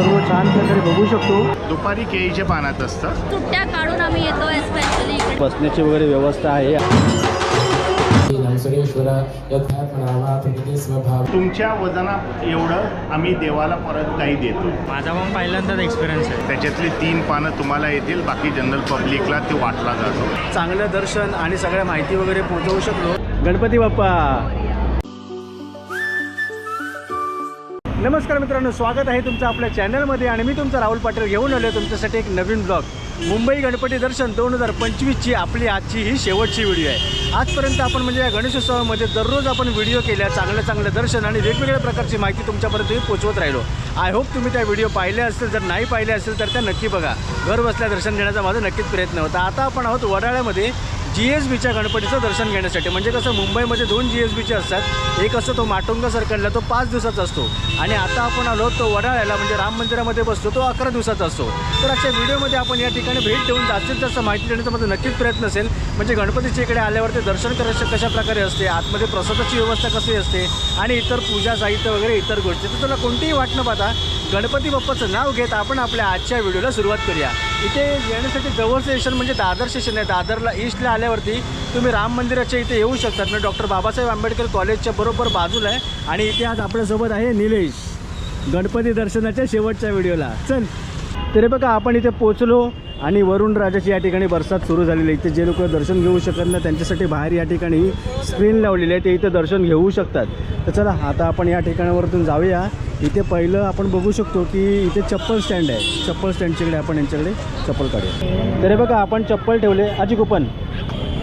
सर्व छान प्रकारे बघू शकतो. दुपारी केळीच्या पानात असतं. सुट्ट्या काढून आम्ही येतो स्पेशली बसण्याची वगैरे व्यवस्था आहे. तुमच्या वजनात एवढं आम्ही देवाला परत काही देतो. माझा पण पहिल्यांदाच एक्सपिरियन्स आहे. त्याच्यातली तीन पानं तुम्हाला येतील बाकी जनरल पब्लिकला ते वाटला जातो. चांगलं दर्शन आणि सगळ्या माहिती वगैरे पोहोचवू शकलो. गणपती बाप्पा! नमस्कार मित्रांनो स्वागत आहे तुमचं आपल्या चॅनलमध्ये आणि मी तुमचा राहुल पाटील घेऊन आलो तुमच्यासाठी एक नवीन ब्लॉग मुंबई गणपती दर्शन दोन हजार पंचवीसची आपली आजची ही शेवटची व्हिडिओ आहे. आजपर्यंत आपण म्हणजे या गणेशोत्सवामध्ये दररोज आपण व्हिडिओ केल्या चांगल्या चांगल्या दर्शन आणि वेगवेगळ्या प्रकारची माहिती तुमच्यापर्यंत मी पोचवत राहिलो. आय होप तुम्ही त्या व्हिडिओ पाहिल्या असतील. जर नाही पाहिल्या असेल तर त्या नक्की बघा. घर बसल्या दर्शन घेण्याचा माझा नक्कीच प्रयत्न होता. आता आपण आहोत वडाळ्यामध्ये. जी एस बीच्या गणपतीचं दर्शन घेण्यासाठी. म्हणजे कसं मुंबईमध्ये दोन जी एस बीचे असतात. एक असतो तो माटुंगा सर्कलला तो पाच दिवसाचा असतो. आणि आता आपण आलो तो वडाळ्याला म्हणजे राम मंदिरामध्ये बसतो तो अकरा दिवसाचा असतो. तर अशा व्हिडिओमध्ये आपण या ठिकाणी भेट देऊन जास्तीत जास्त माहिती देण्याचा माझा नक्कीच प्रयत्न असेल. म्हणजे गणपतीच्या इकडे आल्यावर ते दर्शन करायचं कशा प्रकारे असते आतमध्ये प्रसादाची व्यवस्था कशी असते आणि इतर पूजा साहित्य वगैरे इतर गोष्टी. तर तुला कोणतीही वाट न पाहता गणपती बाप्पाचं नाव घेत आपण आपल्या आजच्या व्हिडिओला सुरुवात करूया. इथे येण्यासाठी जवळचं स्टेशन म्हणजे दादर स्टेशन आहे. दादरला ईस्टला आल्यावरती तुम्ही राम मंदिराच्या इथे येऊ शकतात. म्हणजे डॉक्टर बाबासाहेब आंबेडकर कॉलेजच्या बरोबर बाजूला आहे. आणि इथे आज आपल्यासोबत आहे निलेश. गणपती दर्शनाच्या शेवटच्या व्हिडिओला चल. तरी बघा आपण इथे पोचलो. आणि वरुण राजाची या ठिकाणी बरसात सुरू झालेली आहे. इथे जे लोक दर्शन घेऊ शकत नाही त्यांच्यासाठी बाहेर या ठिकाणी स्क्रीन लावलेली आहे. ते इथे दर्शन घेऊ शकतात. तर चला आता आपण या ठिकाणावरतून जाऊया. इथे पहिलं आपण बघू शकतो की इथे चप्पल स्टँड आहे. चप्पल स्टँडच्याकडे आपण यांच्याकडे चप्पल काढूया. तरी बघा आपण चप्पल ठेवले. आजी कुपन.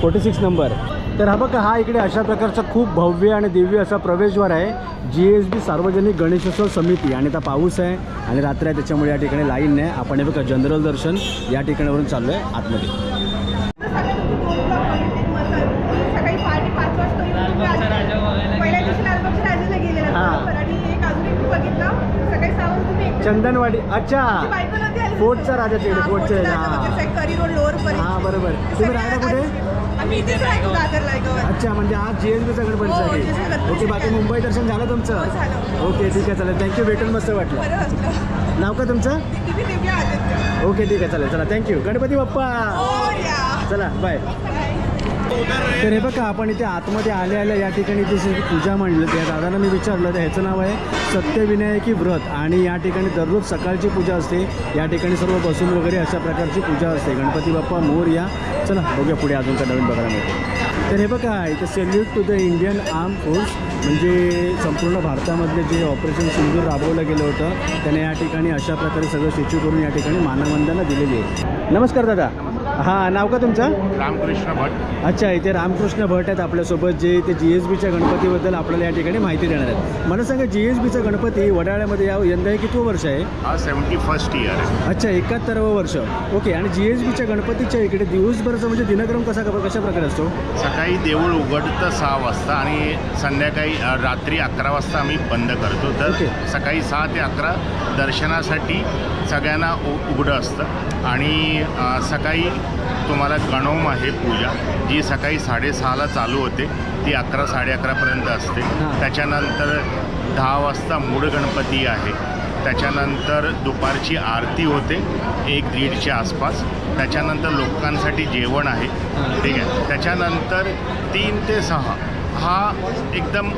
फोर्टी सिक्स नंबर तर हा बघा हा इकडे अशा प्रकारचा खूप भव्य आणि दिव्य असा प्रवेशद्वार आहे. जी एस बी सार्वजनिक गणेशोत्सव समिती. आणि आता पाऊस आहे आणि रात्र आहे त्याच्यामुळे या ठिकाणी लाईन नाही. आपण हे बघा जनरल दर्शन या ठिकाणावरून चाललो आहे आतमध्ये चंदनवाडी. अच्छा. फोर्टचा राजा तिकडे फोर्टचा हां. बरोबर. तुम्ही राहिला कुठे? राहतो दादरला अच्छा म्हणजे आज जी एस बीचा हो, गणपतीसाठी ओके बाकी मुंबई दर्शन झालं हो, तुमचं झालं. ओके ठीक आहे चालेल. थँक्यू भेटून मस्त वाटलं. बरं वाटलं. नाव का तुमचं? तुम्ही दिव्या आदित्य. ओके ठीक आहे चालेल चला. Thank you Ganpati Bappa. हो, या. चला बाय. तर हे बघा आपण इथे आतमध्ये आल्या आल्या या ठिकाणी जी पूजा मांडली त्या दादाला मी विचारलं तर ह्याचं नाव आहे सत्यविनायकी व्रत? आणि या ठिकाणी दररोज सकाळची पूजा असते. या ठिकाणी सर्व बसून वगैरे अशा प्रकारची पूजा असते. गणपती बाप्पा मोर या. चला बघूया पुढे अजून काय नवीन बघायला मिळते तर हे बघा इथं salute to the Indian arm force म्हणजे संपूर्ण भारतामधले जे ऑपरेशन सिंधूर राबवलं गेलं होतं त्याने या ठिकाणी अशा प्रकारे सगळं स्टॅच्यू करून या ठिकाणी मानवंदना दिलेली आहे. नमस्कार दादा. हां नाव का तुमचं? रामकृष्ण भट. अच्छा इथे रामकृष्ण भट आहेत आपल्यासोबत जे इथे जी एस बीच्या गणपतीबद्दल आपल्याला या ठिकाणी माहिती देणार आहेत. मला सांगा जी एस बीचा गणपती वडाळ्यामध्ये या यंदा हे कितवं वर्ष आहे? हा सेवन्टी फर्स्ट इयर आहे. अच्छा एकाहत्तरावं वर्ष. ओके आणि जी एस बीच्या गणपतीच्या इकडे दिवसभराचा म्हणजे दिनक्रम कसा कशा प्रकारे असतो? सकाळी देऊळ उघडतं सहा वाजता आणि संध्याकाळी अ, रात्री अकरा वाजता आम्ही बंद करतो. तर ओके. सकाळी सहा ते अकरा दर्शनासाठी सगळ्यांना उ उघडं असतं. आणि सकाळी तुम्हाला गणोम आहे पूजा. जी सकाळी साडेसहाला चालू होते ती अकरा साडे अकरापर्यंत असते. त्याच्यानंतर दहा वाजता मूळ गणपती आहे. त्याच्यानंतर दुपारची आरती होते एक दीडच्या आसपास. त्याच्यानंतर लोकांसाठी जेवण आहे. ठीक आहे. त्याच्यानंतर तीन ते सहा हा एकदम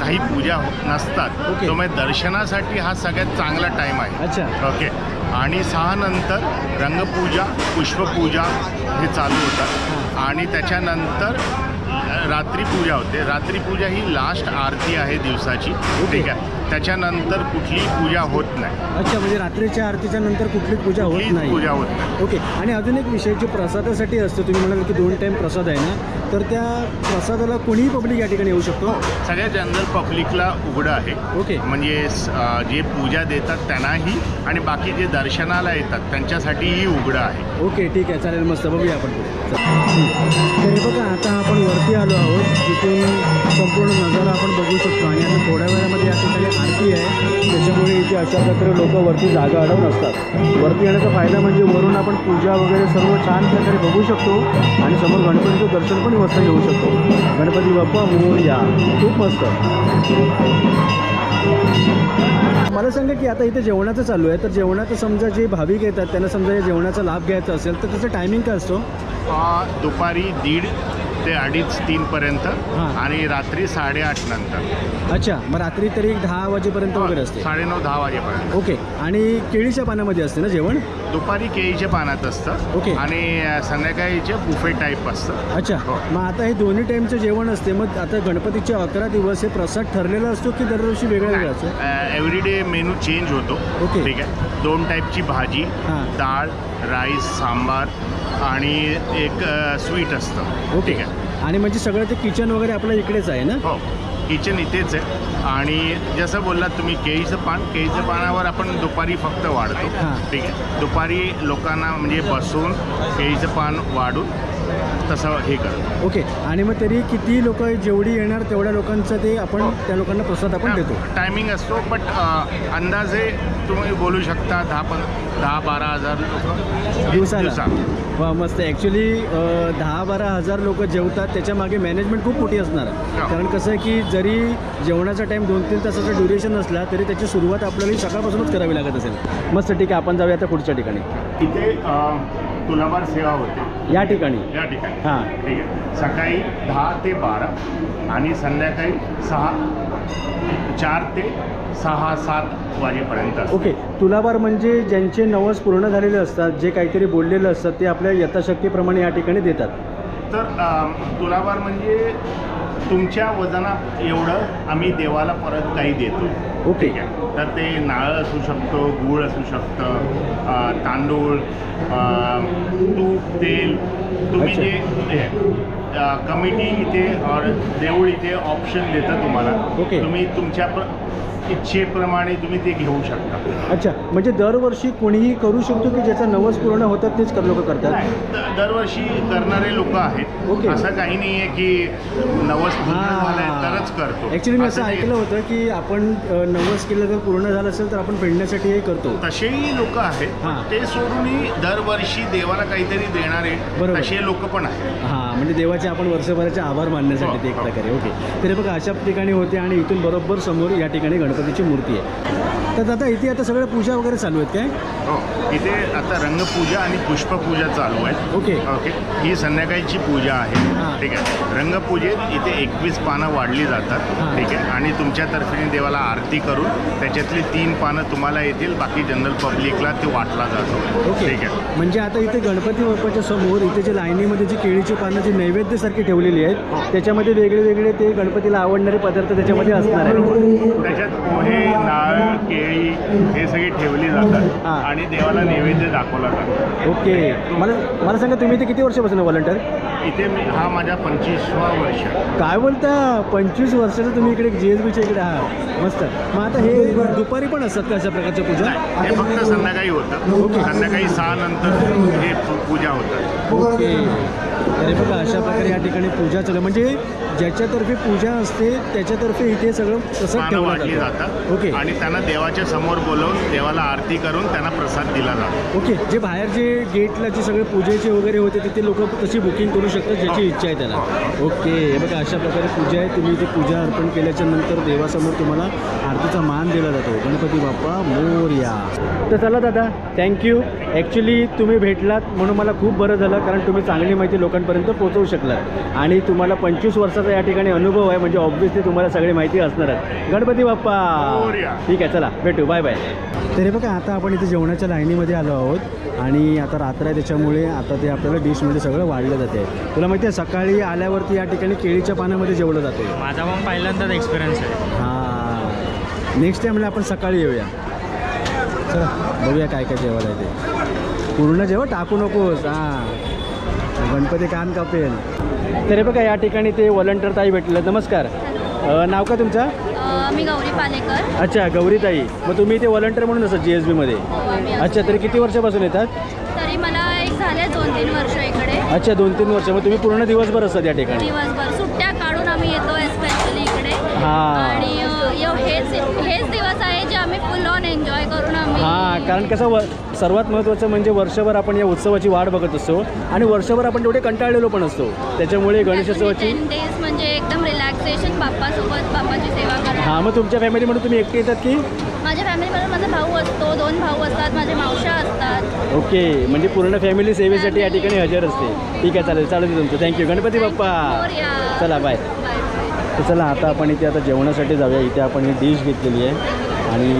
काही पूजा नसतात. ओके. तो म्हणजे दर्शनासाठी हा सगळ्यात चांगला टाईम आहे. अच्छा. ओके. आणि सहानंतर रंगपूजा पुष्पपूजा हे चालू होतात. आणि त्याच्यानंतर रात्री पूजा होते. रात्री पूजा ही लास्ट आरती आहे दिवसाची. ठीक आहे. त्याच्यानंतर कुठलीही पूजा होत नाही. अच्छा म्हणजे रात्रीच्या आरतीच्या नंतर कुठलीच पूजा होत कुठलीच नाही. पूजा होत नाही. ओके. आणि अजून एक विषय जो प्रसादासाठी असतो तुम्ही म्हणाल की दोन टाईम प्रसाद आहे ना तर त्या प्रसादाला कोणीही पब्लिक या ठिकाणी येऊ शकतो? सगळ्या जनरल पब्लिकला उघडं आहे. ओके. म्हणजे स- अ, जे पूजा देतात त्यांनाही आणि बाकी जे दर्शनाला येतात त्यांच्यासाठीही उघडं आहे. ओके ठीक आहे. चालेल मस्त. बघूया आपण. पुढे तर हे बघा आता आपण वरती आलो आहोत तिथून संपूर्ण नजारा आपण बघू शकतो. आणि आता थोड्या वेळामध्ये या ठिकाणी आरती आहे. त्याच्यामुळे इथे अशा प्रकारे लोक वरती जागा अडवून असतात. वरती येण्याचा फायदा म्हणजे वरून आपण पूजा वगैरे सर्व छान प्रकारे बघू शकतो आणि समोर गणपतीचं दर्शन पण मस्त घेऊ शकतो. गणपती बाप्पा मोरया खूप मस्त. मला सांगा की आता इथे जेवणाचं चालू आहे. तर जेवणाचं समजा जे भाविक येतात त्यांना समजा या जेवणाचा लाभ घ्यायचा असेल तर त्याचं टायमिंग काय असतो? दुपारी दीड ते अडीच तीनपर्यंत हां. आणि रात्री साडेआठ नंतर अच्छा मग रात्री तरी एक दहा वाजेपर्यंत वगैरे असते साडेनऊ दहा वाजेपर्यंत ओके आणि केळीच्या पानामध्ये असते ना जेवण दुपारी केळीच्या पानात असतं ओके. आणि अ, संध्याकाळीचे बुफे टाईप असतं अच्छा हो. मग आता हे दोन्ही टाईमचं जेवण असते मग आता गणपतीचे अकरा दिवस हे प्रसाद ठरलेला असतो की दरवर्षी वेगळा वेगळा असतो एव्हरीडे मेनू चेंज होतो ओके. ठीक आहे दोन टाईपची भाजी हां. डाळ राईस सांबार आणि एक स्वीट असतं. ठीक आहे. आणि म्हणजे सगळं ते किचन वगैरे आपल्या इकडेच आहे ना? हो. किचन इथेच आहे. आणि जसं बोललात तुम्ही केळीचं पान. केळीचं पानावर आपण दुपारी फक्त वाढतो. ठीक आहे. दुपारी लोकांना म्हणजे बसून केळीचं पान वाढून तसं हे करतो ओके आणि मग तरी किती लोक जेवढी येणार तेवढ्या लोकांचं ते आपण त्या लोकांना प्रसाद आपण देतो. टायमिंग असतो बट अंदाजे तुम्ही बोलू शकता दहा पण दहा बारा हजार लोक दिवसाला. वा मस्त. ॲक्च्युली दहा बारा हजार लोक जेवतात त्याच्यामागे मॅनेजमेंट खूप मोठी असणार आहे. कारण कसं आहे की जरी जेवणाचा टाईम दोन तीन तासाचा ड्युरेशन असला तरी त्याची सुरुवात आपल्याला ही सकाळपासूनच करावी लागत असेल. मस्त ठीक आहे. आपण जाऊया आता पुढच्या ठिकाणी. इथे तुलाभार सेवा होते. या ठिकाणी? या ठिकाणी. हां. ठीक आहे. सकाळी दहा ते बारा आणि संध्याकाळी सहा चार ते सहा सात वाजेपर्यंत असतं. ओके. तुलाबार म्हणजे ज्यांचे नवस पूर्ण झालेले असतात जे काहीतरी बोललेलं असतात ते आपल्या यथाशक्तीप्रमाणे या ठिकाणी देतात. तर तुलाभार म्हणजे तुमच्या वजना एवढं आम्ही देवाला परत काही देतो. ओके. तर ते नारळ असू शकतो गूळ असू शकतं तांदूळ तूप तेल तुम्ही. जे कमिटी इथे और देऊळ इथे ऑप्शन देतं तुम्हाला ओके. तुम्ही तुमच्या प्र इच्छेप्रमाणे तुम्ही ते घेऊ शकता अच्छा म्हणजे दरवर्षी कोणीही करू शकतो की ज्याचा नवस पूर्ण होतात तेच लोक करतात नाही, द- दरवर्षी करणारे लोक आहेत ओके. असं काही नाही आहे की नवस पूर्ण झालंय तरच करतो ॲक्च्युली मी असं. ऐकलं होतं की आपण अ, नवस केलं जर पूर्ण झालं असेल तर आपण फेडण्यासाठी हे करतो तसेही लोक आहेत पण हां. ते सोडूनही दरवर्षी देवाला काहीतरी देणारे बरोबर. तसे लोक पण आहेत हां म्हणजे देवाचे आपण वर्षभराचे आभार मानण्यासाठी ते एक हो, हो. प्रकारे ओके तरी बघा अशा ठिकाणी होते आणि इथून बरोबर समोर या ठिकाणी गणपतीची मूर्ती आहे. तर दादा इथे आता सगळ्या पूजा वगैरे चालू आहेत काय? हो इथे आता रंगपूजा आणि पुष्पपूजा चालू आहे ओके. ओके. ही संध्याकाळची पूजा आहे. हां. ठीक आहे. रंगपूजेत इथे एकवीस पानं वाढली जातात. हां. ठीक आहे. आणि तुमच्या तर्फेने देवाला आरती करून त्याच्यातली तीन पानं तुम्हाला येतील. बाकी जनरल पब्लिकला ते वाटला जातो. ओके. ठीक आहे. म्हणजे आता इथे गणपती बाप्पाच्या समोर इथे जे लाईनीमध्ये जी केळीची पानं जी नैवेद्यासारखी ठेवलेली आहेत त्याच्यामध्ये वेगळे वेगळे ते गणपतीला आवडणारे पदार्थ त्याच्यामध्ये असणार आहेत. त्याच्यात पोहे नारळ केळी हे सगळी ठेवली जातात हां. आणि देवाला नैवेद्य दाखवला जातो. ओके. मला मला सांगा तुम्ही इथे किती वर्षापासून व्हॉलंटियर इथे मी हा माझा पंचवीसवा वर्ष. काय बोलता? पंचवीस वर्षाचं तुम्ही इकडे जी एस बीच्या इकडे आहात. मस्त. मग आता हे दुपारी पण असतात का अशा प्रकारच्या पूजा? हे फक्त संध्याकाळी होतं. संध्याकाळी सहा नंतर हे पू- पूजा होतात. ओके. अरे बघा अशा प्रकारे या ठिकाणी पूजा चालू आहे. म्हणजे ज्याच्यातर्फे पूजा असते त्याच्यातर्फे इथे सगळं तसं पानं ठेवलं वाटली जातं. जातात ओके. आणि त्यांना देवाच्या समोर बोलवून देवाला आरती करून त्यांना प्रसाद दिला जातो. ओके जे बाहेर जे गेटला जे सगळे पूजेचे वगैरे होते तिथे लोक तशी बुकिंग करू शकतात ज्याची इच्छा आहे त्याला. ओके हे बघा अशा प्रकारे पूजा आहे. तुम्ही इथे पूजा अर्पण केल्याच्यानंतर देवासमोर तुम्हाला आरतीचा मान दिला जातो. गणपती बाप्पा मोरया. तर चला दादा थँक्यू ॲक्च्युली तुम्ही भेटलात म्हणून मला खूप बरं झालं कारण तुम्ही चांगली माहिती लोकांपर्यंत पोहोचवू शकलात. आणि तुम्हाला पंचवीस वर्षाचा या ठिकाणी अनुभव आहे म्हणजे ऑब्व्हियसली तुम्हाला सगळी माहिती असणारच गणपती बाप्पा. ठीक आहे चला. भेटू. Bye bye. तरी बघा आता आपण इथे जेवणाच्या लाईनीमध्ये आलो आहोत आणि आता रात्र आहे त्याच्यामुळे आता ते आपल्याला डिशमध्ये सगळं वाढलं जाते. तुला माहिती आहे सकाळी आल्यावरती या ठिकाणी केळीच्या पाण्यामध्ये जेवलं जाते. माझा पण पहिल्यांदाच एक्सपिरियन्स आहे. हां. नेक्स्ट टाईमला आपण सकाळी येऊया. चला बघूया काय काय जेवायला आहे ते. पूर्ण जेवण टाकू नकोस. हां. गणपती कान कापेल. तरी बघा या ठिकाणी ते व्हॉलंटियर ताई भेटले. नमस्कार. नाव का तुमचं? मी गौरी पालेकर. अच्छा गौरीताई. मग तुम्ही इथे व्हॉलंटियर म्हणून असतात जी एस बीमध्ये होय, मी अच्छा तरी किती वर्षापासून येतात? तरी मला एक झाले दोन तीन वर्ष इकडे. अच्छा दोन तीन वर्ष. मग तुम्ही पूर्ण दिवसभर असतात या ठिकाणी? दिवसभर. सुट्ट्या काढून आम्ही येतो स्पेशली इकडे. हां. आणि अ, यो- हेच हेच दिवस आहे जे आम्ही फुल ऑन एन्जॉय करून आम्ही हां कारण कसं व सर्वात महत्त्वाचं म्हणजे वर्षभर आपण या उत्सवाची वाट बघत असतो. आणि वर्षभर आपण तेवढे कंटाळलेलो पण असतो. त्याच्यामुळे गणेशोत्सवाची टेन डेज म्हणजे एकदम रिलॅक्सेशन बाप्पासोबत बाप्पाची सेवा हां मग तुमच्या फॅमिलीमध्ये तुम्ही एकटे येतात की? माझ्या फॅमिलीमध्ये माझा भाऊ असतो दोन भाऊ असतात माझे मावशा असतात. ओके म्हणजे पूर्ण फॅमिली सेवेसाठी या ठिकाणी हजर असते. ठीक आहे चालेल चालेल तुमचं. Thank you Ganpati Bappa. Morya. चला बाय तर चला आता आपण इथे आता जेवणासाठी जाऊया. इथे आपण ही डिश घेतलेली आहे. आणि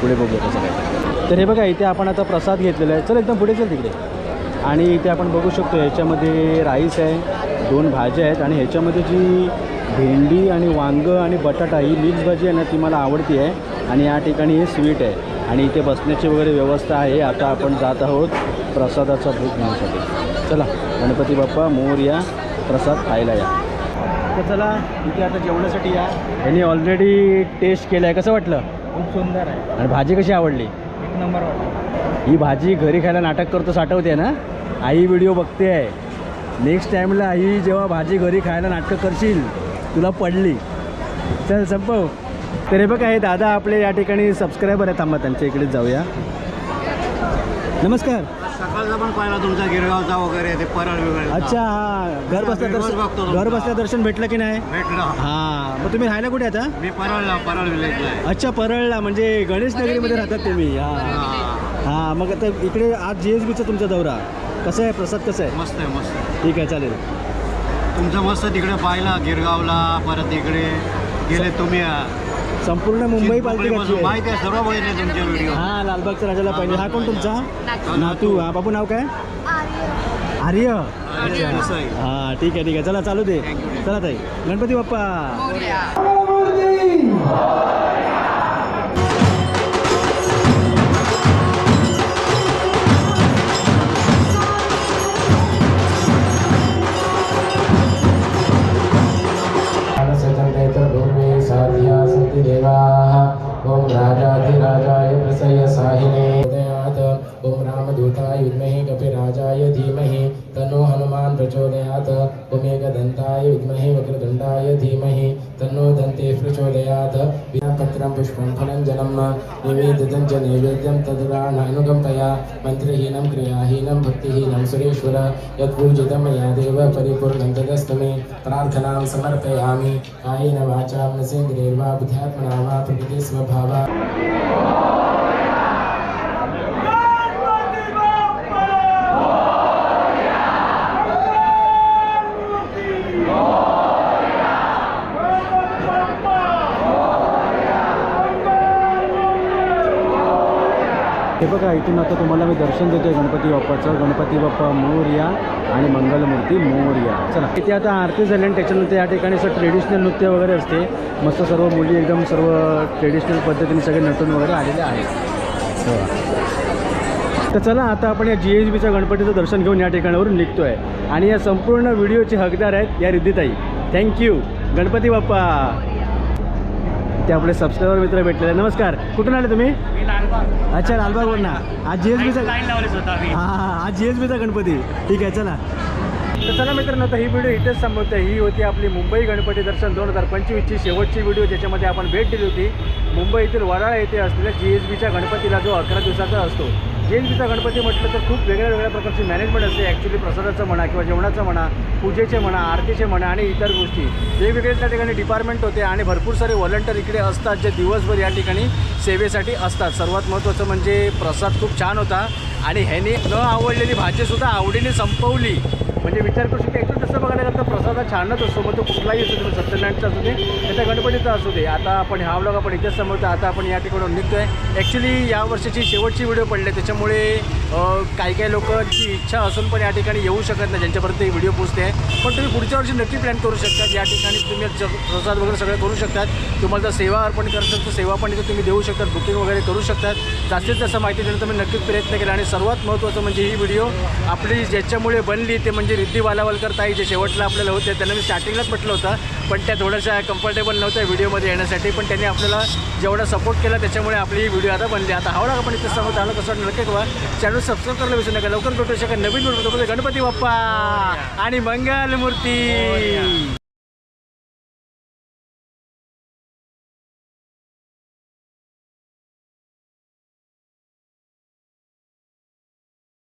पुढे बघूया कसं काय. तर हे बघा इथे आपण आता प्रसाद घेतलेला आहे. चल एकदम पुढे चल तिकडे. आणि इथे आपण बघू शकतो ह्याच्यामध्ये राईस आहे दोन भाज्या आहेत. आणि ह्याच्यामध्ये जी भेंडी आणि वांगं आणि बटाटा ही मिक्स भाजी आहे ना ती मला आवडती आहे. आणि या ठिकाणी हे स्वीट आहे. आणि इथे बसण्याची वगैरे व्यवस्था आहे. आता आपण जात आहोत प्रसादाचा भूक घेण्यासाठी. चला गणपती बाप्पा मोर या प्रसाद खायला या. तर चला इथे आता जेवणासाठी या. यांनी ऑलरेडी टेस्ट केलं आहे. कसं वाटलं? खूप सुंदर आहे. आणि भाजी कशी आवडली? एक नंबर वाटतं ही भाजी घरी खायला नाटक करतो साठवते ना? आई व्हिडिओ बघते आहे. नेक्स्ट टाईमला आई जेव्हा भाजी घरी खायला नाटकं करशील तुला पडली. चल संपव. तर बघा हे दादा आपले या ठिकाणी सबस्क्रायबर आहे थांबा त्यांच्या इकडे जाऊया. नमस्कार. सकाळचा पण पाहिला तुमचा गिरगावचा वगैरे ते परळ वगैरे अच्छा हा. घर बसल्या दर्शन. घर बसल्या दर्शन भेटलं की नाही? भेटलं. हां. मग तुम्ही राहायला कुठे आता? मी परळला परळ विलेजला आहे. अच्छा परळला. म्हणजे गणेश नगरीमध्ये राहतात तुम्ही. हां. हा. हां मग आता इकडे आज जी एस बीचा तुमचा दौरा. कसं आहे? प्रसाद कसं आहे? मस्त आहे मस्त ठीक आहे चालेल. तुमचं मस्त तिकडे पाहिला गिरगावला परत इकडे गेले तुम्ही संपूर्ण मुंबई घातली आहे. माहिती आहे सर्व बघितले तुमचे व्हिडिओ हां लालबागच्या राजाला पाहिजे. हा कोण तुमचा? नातू. हा बाबू नाव काय? आर्य. हां ठीक आहे ठीक आहे. चला चालू दे. चला ताई. गणपती बाप्पा. देवाः। ॐ राजाधिराजा नामदूताय विद्महे कपिराजाय धीमहि तन्नो हनुमान् प्रचोदयात्। उमेकदन्ताय विद्महे वक्रदण्डाय धीमहि तन्नो दन्ते प्रचोदयात्। विनापत्रं पुष्पं फलं जलं निवेदितं च नैवेद्यं तद्राणानुकम्पया मन्त्रहीनं क्रियाहीनं भक्तिहीनं सुरेश्वर यत्पूजितं मया देव परिपूर्णं तदस्तु मे प्रार्थनां समर्पयामि। कायेन वाचा मनसेन्द्रियैर्वा बुद्ध्यात्मना वा प्रकृति स्वभावा हे बघा इथून आता तुम्हाला मी दर्शन देतोय गणपती बाप्पाचं. गणपती बाप्पा मोरया आणि मंगलमूर्ती मोरया. चला. इथे आता आरती झाली आणि त्याच्यानंतर या ठिकाणी असं ट्रेडिशनल नृत्य वगैरे असते. मस्त सर्व मुली एकदम सर्व ट्रेडिशनल पद्धतीने सगळे नटून वगैरे आलेले आहेत. तर चला आता आपण या जी एच बीच्या गणपतीचं दर्शन घेऊन या ठिकाणावरून निघतो आहे आणि या संपूर्ण व्हिडिओचे हकदार आहेत या रिद्धिताई. थँक्यू गणपती बाप्पा. ते आपले सबस्क्रायबर मित्र भेटलेले. नमस्कार. कुठून आले तुम्ही? मी लालबाग. अच्छा लालबागवरून. आज जी एस बीचा हां हां आज जी एस बीचा गणपती. ठीक आहे चला. तर चला मित्रांनो आता ही व्हिडिओ इथेच संपवते ही होती आपली मुंबई गणपती दर्शन दोन हजार पंचवीसची शेवटची व्हिडिओ ज्याच्यामध्ये आपण भेट दिली होती. मुंबईतील वडाळा येथे असलेल्या जी एस बीच्या गणपतीला जो अकरा दिवसाचा असतो. जी गणपती म्हटलं तर खूप वेगळ्या वेगळ्या प्रकारची मॅनेजमेंट असते. ॲक्च्युली प्रसादाचं म्हणा किंवा जेवणाचं म्हणा पूजेचे म्हणा आरतीचे म्हणा आणि इतर गोष्टी. वेगवेगळे त्या ठिकाणी डिपार्टमेंट होते आणि भरपूर सारे व्हॉलंटियर इकडे असतात जे दिवसभर या ठिकाणी सेवेसाठी असतात. सर्वात महत्त्वाचं म्हणजे प्रसाद खूप छान होता आणि ह्याने न आवडलेली भाजीसुद्धा आवडीने संपवली. म्हणजे विचार करू शकता एकदम तसं बघायला गेलं तर प्रसाद हा छानच असतो मग तो कुठलाही असू दे सत्यनारायणचा असू दे त्याचा गणपतीचा असू दे. आता आपण हा व्लॉग आपण इथेच समजतो आता आपण या ठिकाणी निघतो आहे ॲक्च्युली या वर्षाची शेवटची व्हिडिओ पडले त्याच्यामुळे काही काही लोकांची इच्छा असून पण या ठिकाणी येऊ शकत नाही ज्यांच्यापर्यंत ही व्हिडिओ पोचते आहे. पण तुम्ही पुढच्या वर्षी नक्की प्लॅन करू शकता या ठिकाणी तुम्ही ज- प्रसाद वगैरे सगळं करू शकतात. तुम्हाला जर सेवा अर्पण करू तर सेवा पण इथे तुम्ही देऊ शकतात बुकिंग वगैरे करू शकतात. जास्तीत जास्त माहिती देण्याचा तुम्ही नक्कीच प्रयत्न केला. आणि सर्वात महत्त्वाचं म्हणजे ही व्हिडिओ आपली ज्याच्यामुळे बनली ते म्हणजे रिद्धी वालावलकर ताई जे शेवटला आपल्याला होते त्यांना मी स्टार्टिंगलाच म्हटलं होतं पण त्या थोड्याशा कम्फर्टेबल नव्हत्या व्हिडिओमध्ये येण्यासाठी पण त्यांनी आपल्याला जेवढा सपोर्ट केला त्याच्यामुळे आपली ही व्हिडिओ आता बनली. आता हवं आपण इथे समोर आलं कसं वाटलं? नक्की कळवा. चॅनल सबस्क्राईब करायला विसरू नका. लवकर भेटू शका नवीन व्हिडिओ गणपती बाप्पा आणि मंगल मूर्ती